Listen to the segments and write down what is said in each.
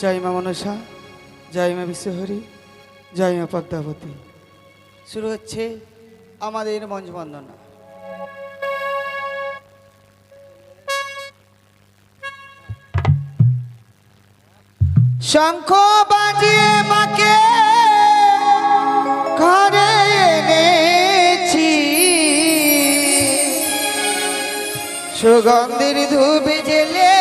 জয় মা মনসা, জয় মা বিশ্বহরি, জয় মা পদ্মাবতী। শুরু হচ্ছে আমাদের মঞ্চবন্দনা শঙ্খ বাজিয়ে মাকে ঘরে এনেছি। সুগন্ধির ধূপ জেলে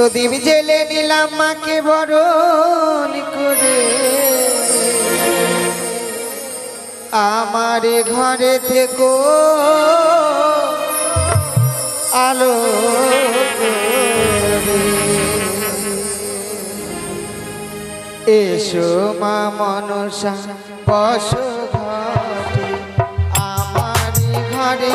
প্রদীপ জেলে নিলাম মাকে বরণ করে। আমার ঘরে থেকো, আলো এসো মা মনসা পশু ঘরে। আমার ঘরে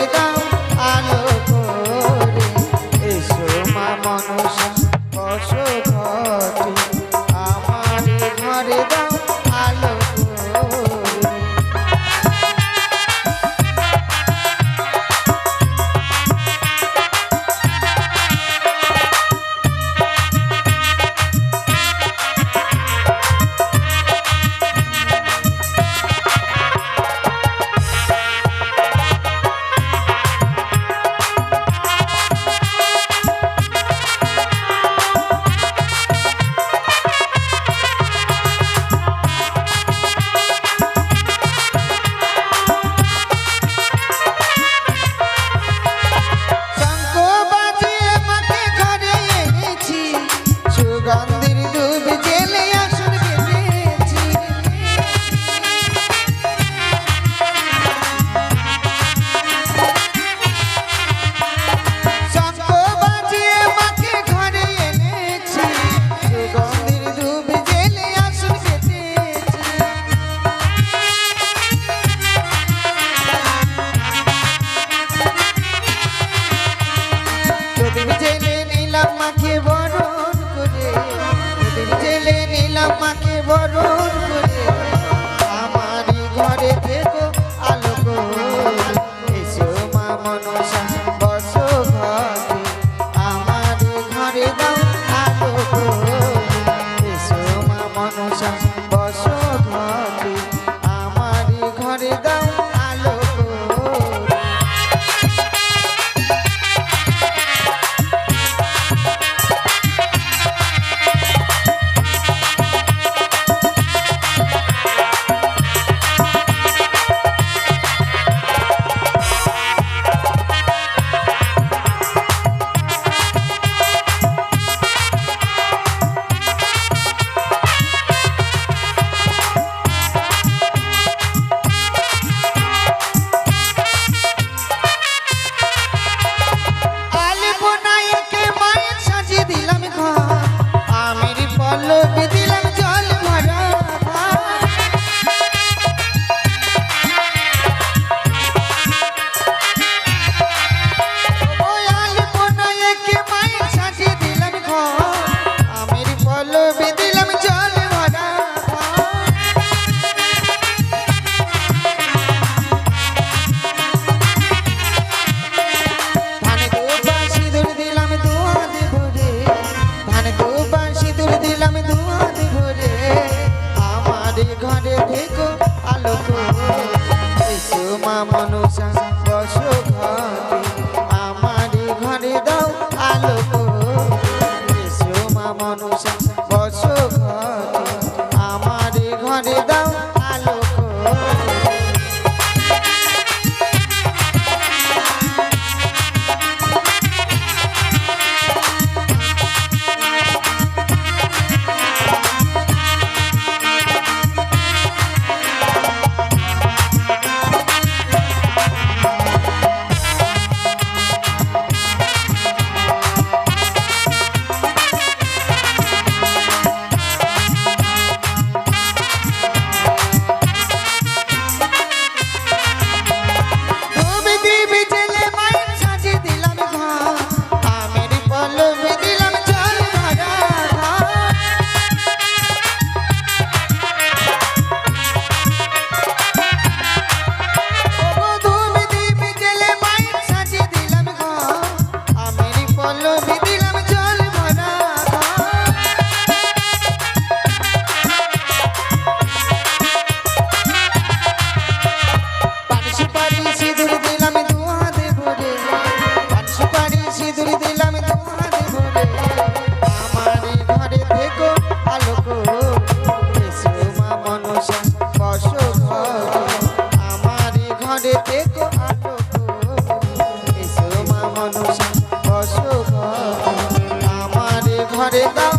তোমাকে বড় Baby, Margarita